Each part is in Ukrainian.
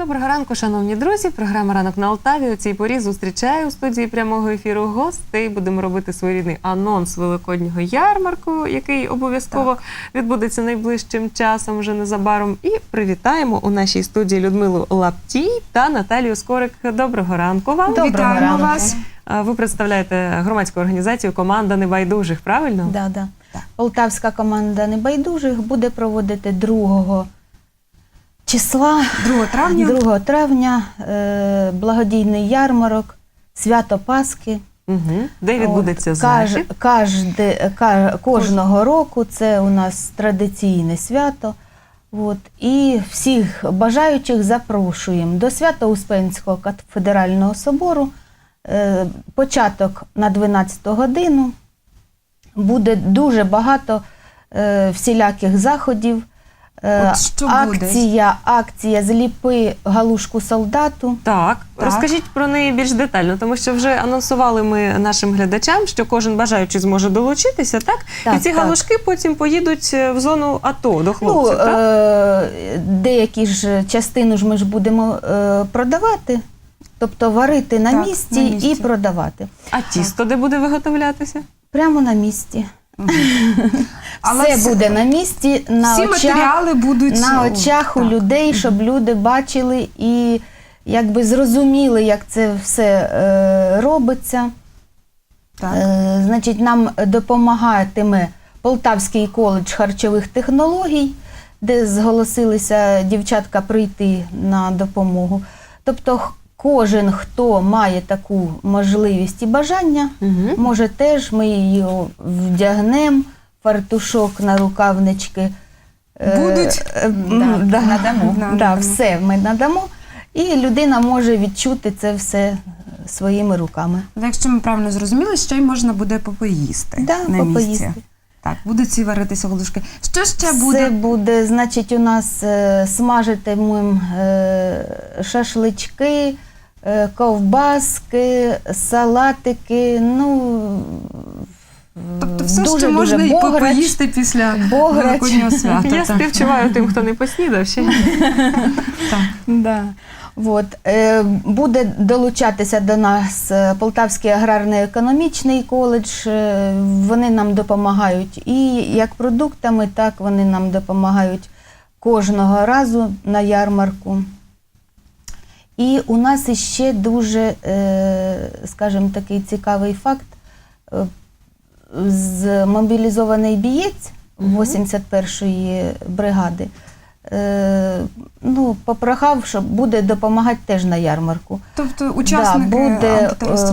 Доброго ранку, шановні друзі. Програма Ранок на Алтаві. У цій порі зустрічаю у студії прямого ефіру гостей. Будемо робити своєрідний анонс великоднього ярмарку, який обов'язково відбудеться найближчим часом, вже незабаром. І привітаємо у нашій студії Людмилу Лаптій та Наталію Скорик. Доброго ранку вам. Доброго Вітаємо ранку. вас. Ви представляєте громадську організацію Команда небайдужих, правильно? Да, да. Полтавська команда небайдужих буде проводити 2 числа, 2 травня. 2 травня, е, благодійний ярмарок, свято Пасхи. Угу. Де відбудеться захід? кожного року це у нас традиційне свято. От, і всіх бажаючих запрошуємо до Свято-Успенського кафедрального собору. Е, початок на 12 годину. Буде дуже багато е, всіляких заходів. Е, От що буде? акція, акція Зліпи галушку солдату. Так, Так. розкажіть про неї більш детально, тому що вже анонсували ми нашим глядачам, що кожен бажаючий зможе долучитися, так? Так, І ці так. галушки потім поїдуть е, в зону АТО до Ну, хлопців. так? е, деякі ж частину ж ми ж будемо е, продавати, тобто варити на, Так, місці, на місці. і продавати. А тісто де буде виготовлятися? Прямо на місці. Але Все буде на місці, на Всі очах, матеріали будуть на очах у так. людей, щоб люди бачили і якби зрозуміли, як це все е, робиться. Так. Е, значить, нам допомагатиме Полтавський коледж харчових технологій, де зголосилися дівчатка прийти на допомогу. Тобто, кожен, хто має таку можливість і бажання, Угу. може теж ми її вдягнемо, фартушок на рукавнички. Е, Будуть? е, Да, да, надамо. Да, Надамо. все ми надамо. І людина може відчути це все своїми руками. Якщо ми правильно зрозуміли, ще й можна буде попоїсти Да, на попоїсти. місці. Так, будуть ці варитися голушки. Що ще Це буде? буде, значить, у нас е, смажитимемо е, шашлички, ковбаски, салатики. Ну, Тобто все, дуже, що можна і попоїсти після Великоднього свята. Я так. співчуваю тим, хто не поснідав ще. Так. Да. От, е, буде долучатися до нас е, Полтавський аграрно-економічний коледж. Е, вони нам допомагають і як продуктами, так вони нам допомагають кожного разу на ярмарку. І у нас іще дуже, е, скажімо, такий цікавий факт. Е, з мобілізований бієць 81-ї бригади. Е, ну, попрохав, що буде допомагати теж на ярмарку. Тобто учасники да, буде,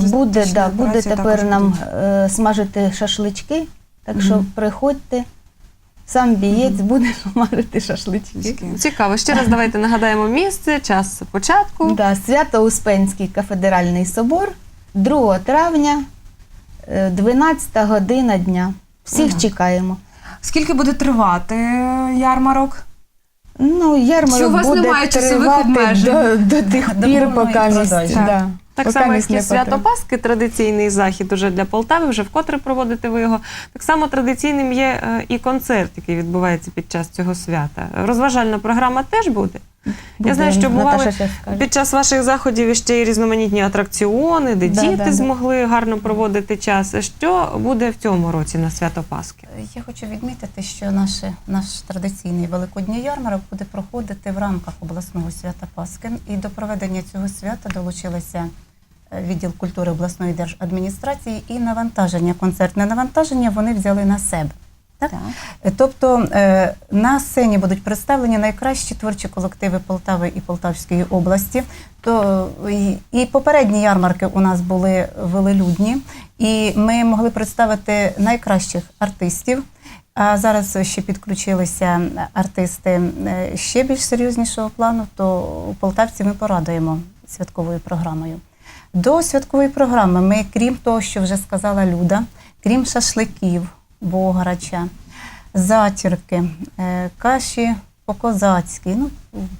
буде, да, буде тепер нам будуть. смажити шашлички, так що приходьте, сам бієць буде смажити шашлички. Цікаво. Ще раз давайте нагадаємо місце, час початку. Да, Свято-Успенський кафедральний собор 2 травня, е, 12 година дня. Всіх Ага. чекаємо. Скільки буде тривати е, ярмарок? Ну, ярмарок Чи у вас буде немає часових тривати обмежень? до, до тих До пір, повної поки місць. продажі. Да. Так само, як і свято. Пасхи, традиційний захід уже для Полтави, вже вкотре проводите ви його. Так само традиційним є е, і концерт, який відбувається під час цього свята. Розважальна програма теж буде. Буде, Я знаю, що бували під час ваших заходів ще й різноманітні атракціони, де Да, діти да, да. змогли гарно проводити час. Що буде в цьому році на свято Пасхи? Я хочу відмітити, що наш, наш традиційний великодній ярмарок буде проходити в рамках обласного свята Пасхи. І до проведення цього свята долучилися відділ культури обласної держадміністрації і навантаження, концертне навантаження вони взяли на себе. Так? Е, Тобто е, на сцені будуть представлені найкращі творчі колективи Полтави і Полтавської області. То і, попередні ярмарки у нас були велелюдні, і ми могли представити найкращих артистів. А зараз ще підключилися артисти е, ще більш серйознішого плану. То полтавці ми порадуємо святковою програмою. До святкової програми ми, крім того, що вже сказала Люда, крім шашликів, бограча, затірки, е, каші по-козацьки, ну,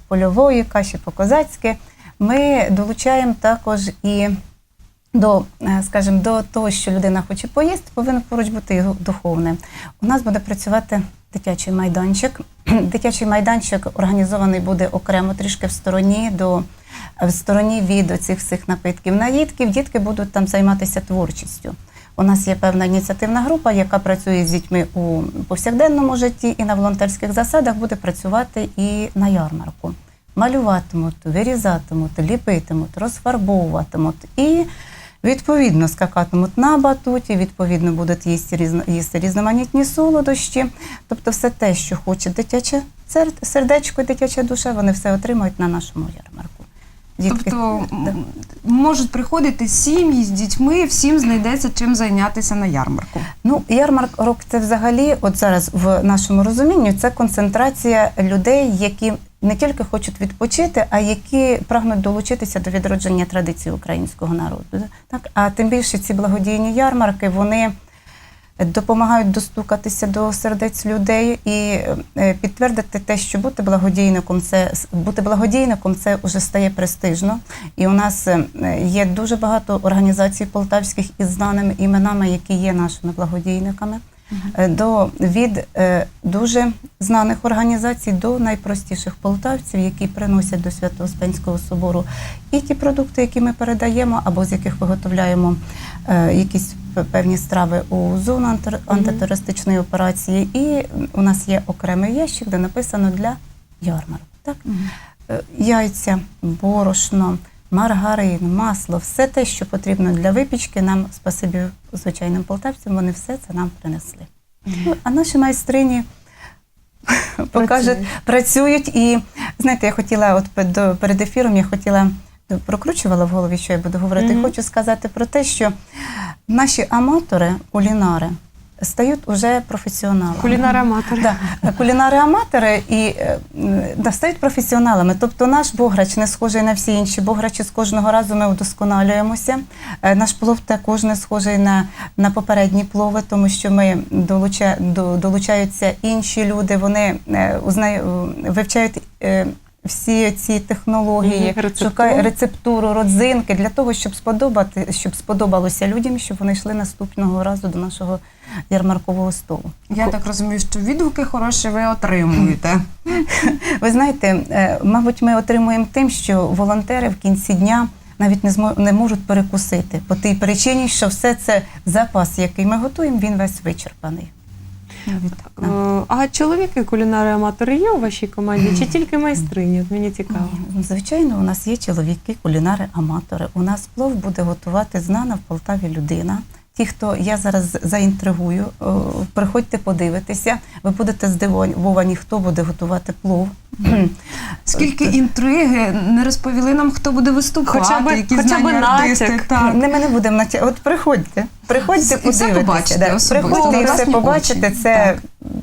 польової каші по-козацьки, ми долучаємо також і до, е, скажімо, до того, що людина хоче поїсти, повинно поруч бути і духовне. У нас буде працювати дитячий майданчик. Дитячий майданчик організований буде окремо трішки в стороні до в стороні від цих всіх напитків. Наїдків дітки будуть там займатися творчістю. У нас є певна ініціативна група, яка працює з дітьми у повсякденному житті і на волонтерських засадах буде працювати і на ярмарку. Малюватимуть, вирізатимуть, ліпитимуть, розфарбовуватимуть і відповідно скакатимуть на батуті, відповідно будуть їсти, різно, їсти різноманітні солодощі. Тобто все те, що хоче дитяче сер- сердечко, і дитяча душа, вони все отримають на нашому ярмарку. Тобто Да. можуть приходити сім'ї з дітьми, всім знайдеться чим зайнятися на ярмарку. Ну, ярмарок це взагалі, от зараз в нашому розумінні, це концентрація людей, які не тільки хочуть відпочити, а які прагнуть долучитися до відродження традицій українського народу. Так, а тим більше ці благодійні ярмарки вони допомагають достукатися до сердець людей і е, підтвердити те, що бути благодійником це бути благодійником це вже стає престижно. І у нас е, є дуже багато організацій полтавських із знаними іменами, які є нашими благодійниками. Е, До від е, дуже знаних організацій до найпростіших полтавців, які приносять до Свято-Успенського собору і ті продукти, які ми передаємо, або з яких виготовляємо е, якісь певні страви у зону антир- антитерористичної операції. І у нас є окремий ящик, де написано для ярмарок. Так? Е, Яйця, борошно, маргарин, масло, все те, що потрібно для випічки, нам спасибі звичайним полтавцям, вони все це нам принесли. Ну, а наші майстрині покажуть, працюють. І знаєте, я хотіла, от перед ефіром я хотіла прокручувала в голові, що я буду говорити. Мгм. Хочу сказати про те, що наші аматори, кулінари, стають уже професіоналами. Кулінари-аматори. Да, кулінари-аматори і е, да, стають професіоналами. Тобто наш бограч не схожий на всі інші бограчі. З кожного разу ми удосконалюємося. Е, Наш плов також не схожий на, на попередні плови, тому що ми долуча, до, долучаються інші люди. Вони е, узнаю, вивчають. Всі ці технології, рецептуру. шукають рецептуру, родзинки для того, щоб сподобати, щоб сподобалося людям, щоб вони йшли наступного разу до нашого ярмаркового столу. Я так розумію, що відгуки хороші ви отримуєте. Ви знаєте, е, мабуть, ми отримуємо тим, що волонтери в кінці дня навіть не змо- не можуть перекусити по тій причині, що все це запас, який ми готуємо, він весь вичерпаний. Е, А чоловіки кулінари-аматори є у вашій команді чи тільки майстрині? От Мені цікаво. Звичайно, у нас є чоловіки, кулінари, аматори. У нас плов буде готувати знана в Полтаві людина. Ті, хто я зараз заінтригую, о, приходьте подивитися. Ви будете здивовані, хто буде готувати плов. Скільки інтриги не розповіли нам, хто буде виступати, Хоча б- які хоча б знання артисти. натяк. Так. Не ми не будемо натя... От приходьте, приходьте, І все подивитися. побачите да. Приходьте і все побачите. Це Так.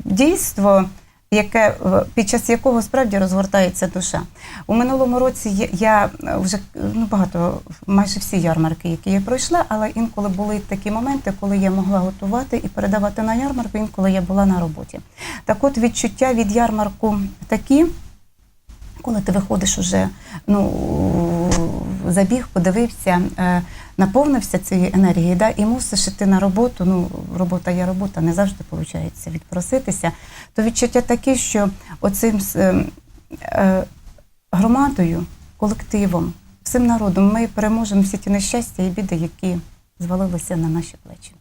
дійство, яке під час якого справді розгортається душа. У минулому році я, я вже ну багато, майже всі ярмарки, які я пройшла, але інколи були такі моменти, коли я могла готувати і передавати на ярмарку, інколи я була на роботі. Так от відчуття від ярмарку такі. Коли ти виходиш уже, ну забіг, подивився, е, наповнився цією енергією, да, і мусиш іти на роботу. Ну, робота є робота, не завжди виходить відпроситися. То відчуття таке, що оцим с- е, е, громадою, колективом, всім народом ми переможемо всі ті нещастя і біди, які звалилися на наші плечі.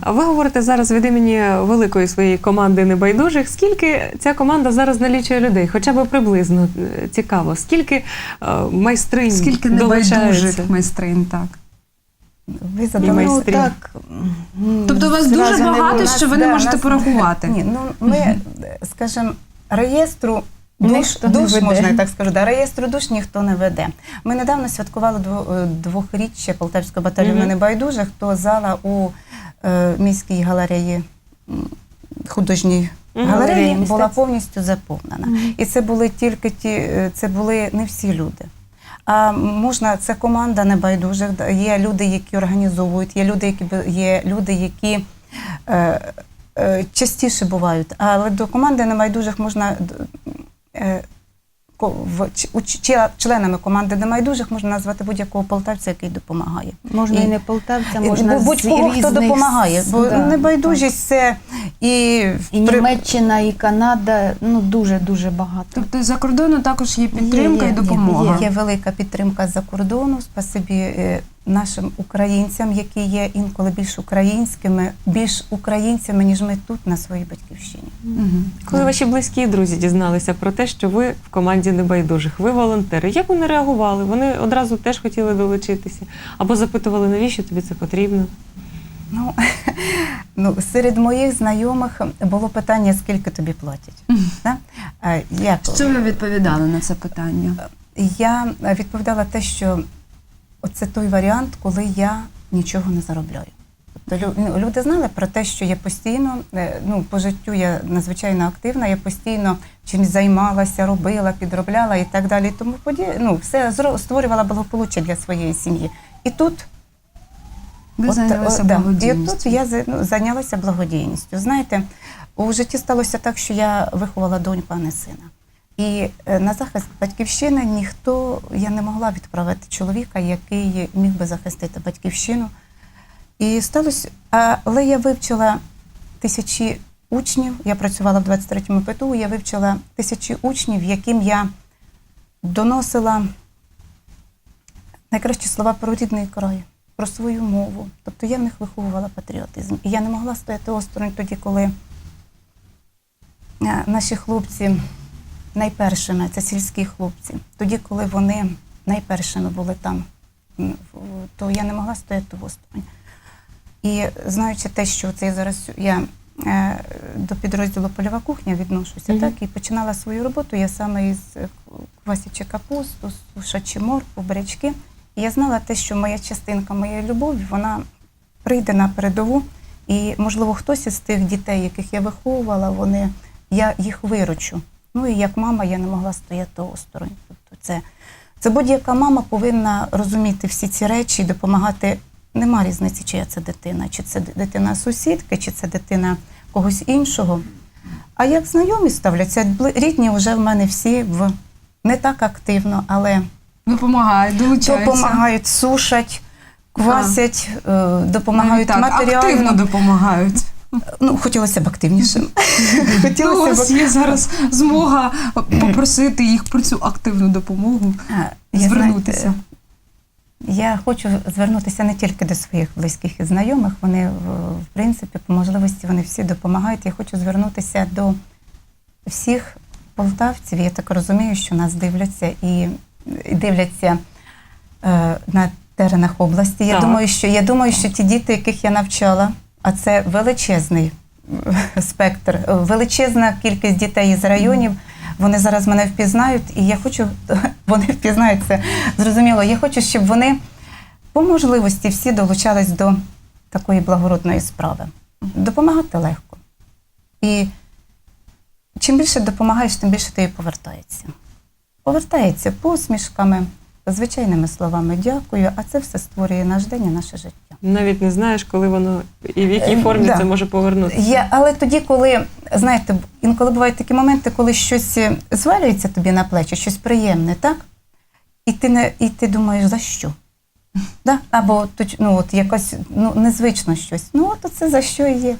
А ви говорите зараз від імені великої своєї команди небайдужих. Скільки ця команда зараз налічує людей? Хоча б приблизно е, цікаво. Скільки е, майстринь Скільки небайдужих майстрин, так. Ви задали так. Тобто вас дуже багато, було. що ви не можете нас- порахувати. Ні, ну ми, скажімо, реєстру душ, Ніхто не душ веде. можна я так скажу, да, реєстру душ ніхто не веде. Ми недавно святкували е, двохріччя Полтавського батальйону Мгм. небайдужих, то зала у міській галереї художній галереї була повністю заповнена. І це були тільки ті, е, це були не всі люди. А можна, це команда небайдужих. Є люди, які організовують, є люди, які є люди, які е, е, частіше бувають. Але до команди небайдужих можна е, в членами команди немайдужих можна назвати будь-якого полтавця, який допомагає. Можна і, І- не полтавця, можна з будь-кого, хто допомагає, бо да, небайдужість це і, І при- Німеччина, і Канада, ну дуже дуже багато. Тобто за кордону також є підтримка є, і є, допомога. Є велика підтримка з-за кордону. Спасибі е, нашим українцям, які є інколи більш українськими, більш українцями, ніж ми тут на своїй батьківщині. Мгм. Коли ваші близькі і друзі дізналися про те, що ви в команді небайдужих, ви волонтери, як вони реагували? Вони одразу теж хотіли долучитися або запитували, навіщо тобі це потрібно? Ну, ну, серед моїх знайомих було питання, скільки тобі платять. Да? Е, Як? Що ви відповідали на це питання? Я відповідала те, що це той варіант, коли я нічого не заробляю. Тобто ну, люди знали про те, що я постійно, е, ну, по життю я надзвичайно активна, я постійно чимось займалася, робила, підробляла і так далі. Тому поді... ну, все створювала благополуччя для своєї сім'ї. І тут Ви От, зайнялися о, да. І тут я ну, зайнялася благодійністю. Знаєте, у житті сталося так, що я виховала доньку, а не сина. І е, на захист батьківщини ніхто я не могла відправити чоловіка, який міг би захистити батьківщину. І сталося, але я вивчила тисячі учнів. Я працювала в 23-му ПТУ, я вивчила тисячі учнів, яким я доносила найкращі слова про рідний край, про свою мову. Тобто я в них виховувала патріотизм. І я не могла стояти осторонь тоді, коли е, наші хлопці найпершими, це сільські хлопці, тоді, коли вони найпершими були там, то я не могла стояти в осторонь. І знаючи те, що це зараз я е, до підрозділу польова кухня відношуся, Мгм. так і починала свою роботу. Я саме із е, квасячи капусту, сушачи моркву, бурячки. І я знала те, що моя частинка моєї любові, вона прийде на передову. І, можливо, хтось із тих дітей, яких я виховувала, вони, я їх виручу. Ну і як мама я не могла стояти осторонь. Тобто це, це будь-яка мама повинна розуміти всі ці речі і допомагати. Нема різниці, чия це дитина, чи це дитина сусідки, чи це дитина когось іншого. А як знайомі ставляться, рідні вже в мене всі в не так активно, але Допомагають, долучаються. допомагають, сушать, квасять, е, Навіть допомагають так, матеріально. активно допомагають. Ну, хотілося б активніше. Ну, у хотілося вас б є зараз змога попросити їх про цю активну допомогу А, звернутися. знаєте, Я хочу звернутися не тільки до своїх близьких і знайомих. Вони, в- принципі, по можливості вони всі допомагають. Я хочу звернутися до всіх полтавців. Я так розумію, що нас дивляться і і дивляться е, на теренах області. Я Так. думаю, що я думаю, що ті діти, яких я навчала, а це величезний спектр, величезна кількість дітей із районів. Вони зараз мене впізнають, і я хочу, вони впізнають це зрозуміло. Я хочу, щоб вони по можливості всі долучались до такої благородної справи. Допомагати легко. І чим більше допомагаєш, тим більше тобі повертається. Повертається посмішками, звичайними словами дякую, а це все створює наш день і наше життя. Навіть не знаєш, коли воно і в якій Е, формі да. це може повернутися. Але тоді, коли, знаєте, інколи бувають такі моменти, коли щось е, звалюється тобі на плечі, щось приємне, так? І ти, не, і ти думаєш, за що? Да? Або ну, от якось ну, незвично щось. Ну, от це за що і є.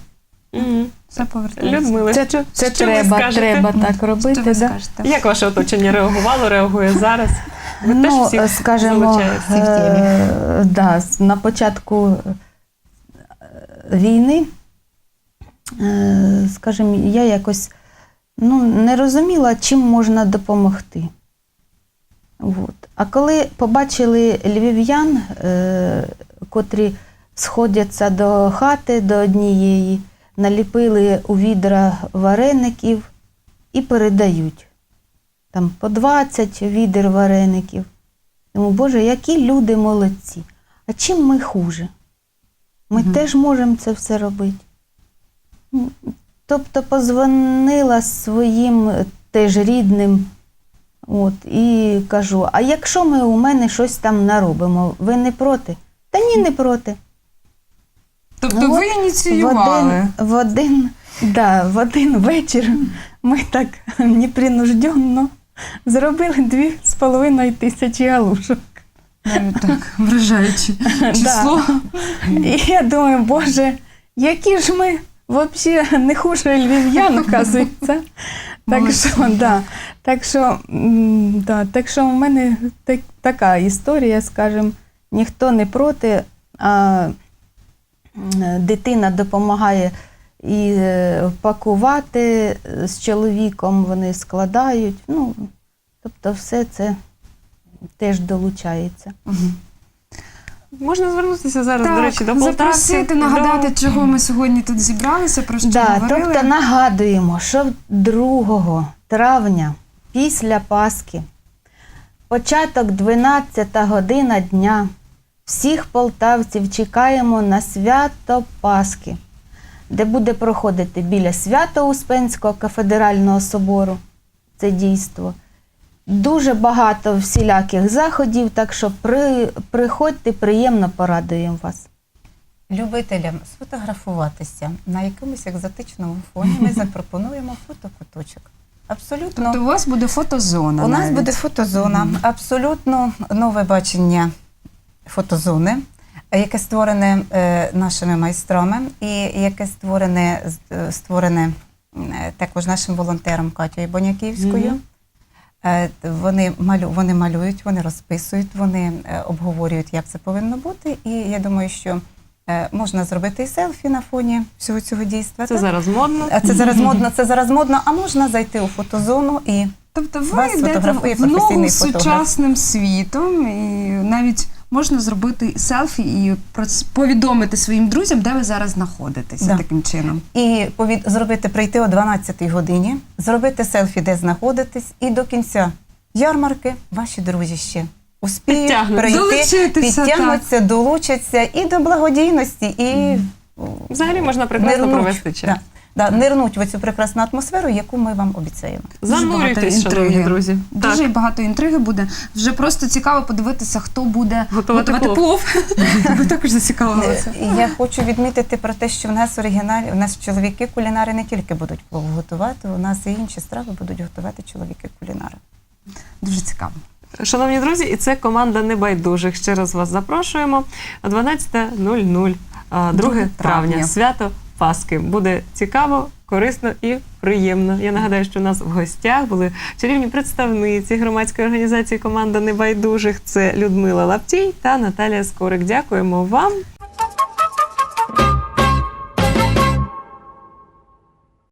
Мгм. Все повертається. Людмила, Це, що, це що ви треба, скажете? треба так Що робити. ви да? скажете? Як ваше оточення реагувало, реагує зараз? Ви теж ну, всіх скажімо, залучаєте? всі в темі. е, да, на початку е, війни, е, скажімо, я якось ну, не розуміла, чим можна допомогти. От. А коли побачили львів'ян, е, котрі сходяться до хати до однієї, наліпили у відра вареників і передають. Там по 20 відер вареників. Тому, Боже, які люди молодці. А чим ми хуже? Ми Мгм. теж можемо це все робити. Тобто позвонила своїм теж рідним от, і кажу: а якщо ми у мене щось там наробимо, ви не проти? Та ні, не проти. Тобто Ну, ви от В ініціювали. один, в один, да, в один вечір ми так непринужденно зробили дві з половиною тисячі галушок. Навіть так, вражаюче число. І я думаю, боже, які ж ми взагалі не хуже львів'ян, оказується. Так що, да, так, що, да, так що в мене так, така історія, скажімо, ніхто не проти, а дитина допомагає і е, пакувати е, з чоловіком, вони складають. Ну, тобто все це теж долучається. Можна звернутися зараз, до речі, до Так, Полтавців. запросити, нагадати, до- чого ми сьогодні тут зібралися, про що Да, говорили. тобто нагадуємо, що 2 травня після Пасхи, початок 12 година дня, всіх полтавців чекаємо на свято Пасхи, де буде проходити біля Свято-Успенського кафедрального собору це дійство. Дуже багато всіляких заходів, так що при, приходьте, приємно порадуємо вас. Любителям сфотографуватися на якомусь екзотичному фоні ми запропонуємо фотокуточок. Абсолютно. Тобто у вас буде фотозона. У нас буде фотозона, абсолютно нове бачення фотозони, яке створене е, нашими майстрами і яке створене, е, створене е, також нашим волонтером Катєю Боняківською. Мгм. Е, Вони, малю, вони малюють, вони розписують, вони обговорюють, як це повинно бути. І я думаю, що можна зробити і селфі на фоні всього цього дійства. Це так? зараз модно. Це зараз модно, це зараз модно, а можна зайти у фотозону і Тобто ви Вас йдете в ногу з сучасним світом, і навіть можна зробити селфі і про повідомити своїм друзям, де ви зараз знаходитеся Да. таким чином. і повід... зробити прийти о 12-й годині, зробити селфі, де знаходитесь, і до кінця ярмарки ваші друзі ще успіють прийти, підтягнуться, долучаться і до благодійності, і Взагалі можна прекрасно провести час. Да, да, нирнуть в цю прекрасну атмосферу, яку ми вам обіцяємо. Занурюйтесь, шановні друзі. Дуже Так. багато інтриги буде. Вже просто цікаво подивитися, хто буде Готувати плов. плов. Ви також зацікавилися. Я хочу відмітити про те, що в нас оригіналі, у нас чоловіки кулінари не тільки будуть плов готувати, у нас і інші страви будуть готувати чоловіки кулінари. Дуже цікаво. Шановні друзі, і це команда небайдужих. Ще раз вас запрошуємо о 12.00, а, 2 травня. травня, свято Пасхи. Буде цікаво, корисно і приємно. Я нагадаю, що у нас в гостях були чарівні представниці громадської організації Команда небайдужих. Це Людмила Лаптій та Наталія Скорик. Дякуємо вам.